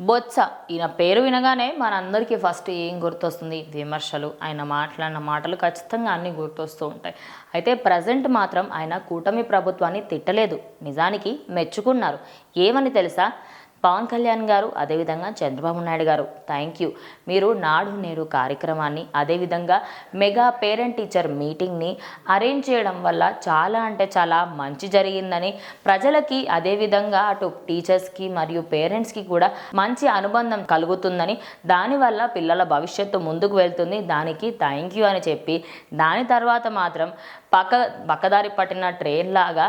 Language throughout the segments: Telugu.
బొత్స. ఈయన పేరు వినగానే మనందరికీ ఫస్ట్ ఏం గుర్తొస్తుంది? విమర్శలు. ఆయన మాట్లాడిన మాటలు ఖచ్చితంగా అన్నీ గుర్తొస్తూ ఉంటాయి. అయితే ప్రజెంట్ మాత్రం ఆయన కూటమి ప్రభుత్వాన్ని తిట్టలేదు. నిజానికి మెచ్చుకున్నారు. ఏమని తెలుసా? పవన్ కళ్యాణ్ గారు అదేవిధంగా చంద్రబాబు నాయుడు గారు. థ్యాంక్ యూ మీరు నాడు నేడు కార్యక్రమాన్ని అదేవిధంగా మెగా పేరెంట్ టీచర్ మీటింగ్ని అరేంజ్ చేయడం వల్ల చాలా అంటే చాలా మంచి జరిగిందని ప్రజలకి అదేవిధంగా అటు టీచర్స్కి మరియు పేరెంట్స్కి కూడా మంచి అనుబంధం కలుగుతుందని దానివల్ల పిల్లల భవిష్యత్తు ముందుకు వెళ్తుంది. దానికి థ్యాంక్ యూ అని చెప్పి దాని తర్వాత మాత్రం పక్క పక్కదారి పట్టిన ట్రైన్ లాగా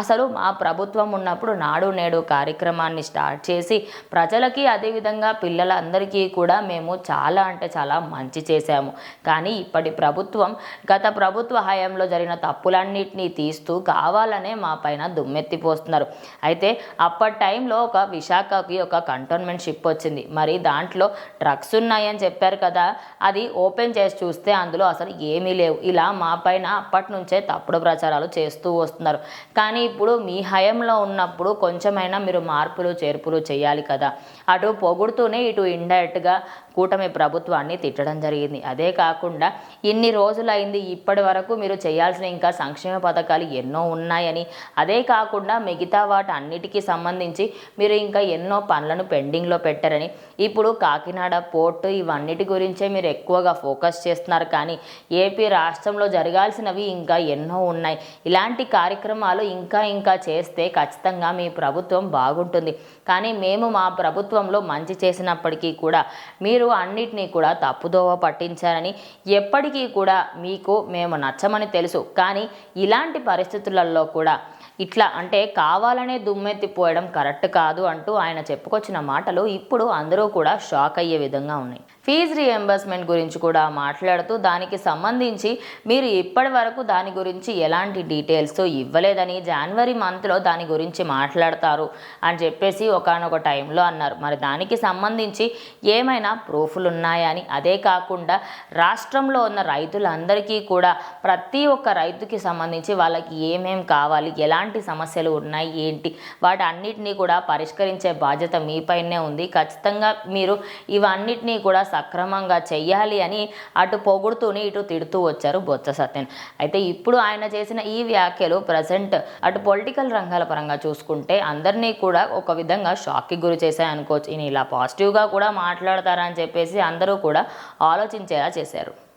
అసలు మా ప్రభుత్వం ఉన్నప్పుడు నాడు నేడు కార్యక్రమాన్ని స్టార్ట్ చేసి చేసి ప్రజలకి అదేవిధంగా పిల్లలందరికీ కూడా మేము చాలా అంటే చాలా మంచి చేశాము. కానీ ఇప్పటి ప్రభుత్వం గత ప్రభుత్వ హయాంలో జరిగిన తప్పులన్నింటినీ తీస్తూ కావాలనే మా పైన దుమ్మెత్తిపోస్తున్నారు అయితే అప్పటి టైంలో ఒక విశాఖకి ఒక కంటోన్మెంట్ షిప్ వచ్చింది. మరి దాంట్లో డ్రగ్స్ ఉన్నాయని చెప్పారు కదా అది ఓపెన్ చేసి చూస్తే అందులో అసలు ఏమీ లేవు. ఇలా మా పైన అప్పటి నుంచే తప్పుడు ప్రచారాలు చేస్తూ వస్తున్నారు. కానీ ఇప్పుడు మీ హయంలో ఉన్నప్పుడు కొంచెమైనా మీరు మార్పులు చేర్పులు చేయాలి కదా. అటు పొగుడుతూనే ఇటు ఇండైరెక్ట్గా కూటమి ప్రభుత్వాన్ని తిట్టడం జరిగింది. అదే కాకుండా ఇన్ని రోజులైంది ఇప్పటి వరకు మీరు చేయాల్సిన ఇంకా సంక్షేమ పథకాలు ఎన్నో ఉన్నాయని. అదే కాకుండా మిగతా వాటి అన్నిటికీ సంబంధించి మీరు ఇంకా ఎన్నో పనులను పెండింగ్లో పెట్టారని. ఇప్పుడు కాకినాడ పోర్టు ఇవన్నిటి గురించే మీరు ఎక్కువగా ఫోకస్ చేస్తున్నారు. కానీ ఏపీ రాష్ట్రంలో జరగాల్సినవి ఇంకా ఎన్నో ఉన్నాయి. ఇలాంటి కార్యక్రమాలు ఇంకా ఇంకా చేస్తే ఖచ్చితంగా మీ ప్రభుత్వం బాగుంటుంది. కానీ మేము మా ప్రభుత్వంలో మంచి చేసినప్పటికీ కూడా మీరు అన్నిటినీ కూడా తప్పుదోవ పట్టించారని ఎప్పటికీ కూడా మీకు మేము నచ్చమని తెలుసు. కానీ ఇలాంటి పరిస్థితులలో కూడా ఇట్లా అంటే కావాలనే దుమ్మెత్తిపోయడం కరెక్ట్ కాదు అంటూ ఆయన చెప్పుకొచ్చిన మాటలు ఇప్పుడు అందరూ కూడా షాక్ అయ్యే విధంగా ఉన్నాయి. ఫీజు రియంబర్స్మెంట్ గురించి కూడా మాట్లాడుతూ దానికి సంబంధించి మీరు ఇప్పటి వరకు దాని గురించి ఎలాంటి డీటెయిల్స్ ఇవ్వలేదని జనవరి మంత్లో దాని గురించి మాట్లాడతారు అని చెప్పేసి ఒకనొక టైంలో అన్నారు. మరి దానికి సంబంధించి ఏమైనా ప్రూఫ్లు ఉన్నాయా అని? అదే కాకుండా రాష్ట్రంలో ఉన్న రైతులందరికీ కూడా ప్రతి ఒక్క రైతుకి సంబంధించి వాళ్ళకి ఏమేం కావాలి ఎలాంటి సమస్యలు ఉన్నాయి ఏంటి? వాటి అన్నిటినీ కూడా పరిష్కరించే బాధ్యత మీపైనే ఉంది. ఖచ్చితంగా మీరు ఇవన్నిటినీ కూడా సక్రమంగా చెయ్యాలి అని అటు పొగుడుతూనే ఇటు తిడుతూ వచ్చారు బొత్స సత్యన్. అయితే ఇప్పుడు ఆయన చేసిన ఈ వ్యాఖ్యలు ప్రజెంట్ అటు పొలిటికల్ రంగాల పరంగా చూసుకుంటే అందరినీ కూడా ఒక విధంగా షాక్కి గురి చేశాయి అనుకోవచ్చు. ఈయన ఇలా పాజిటివ్గా కూడా మాట్లాడతారని చెప్పేసి అందరూ కూడా ఆలోచించేలా చేశారు.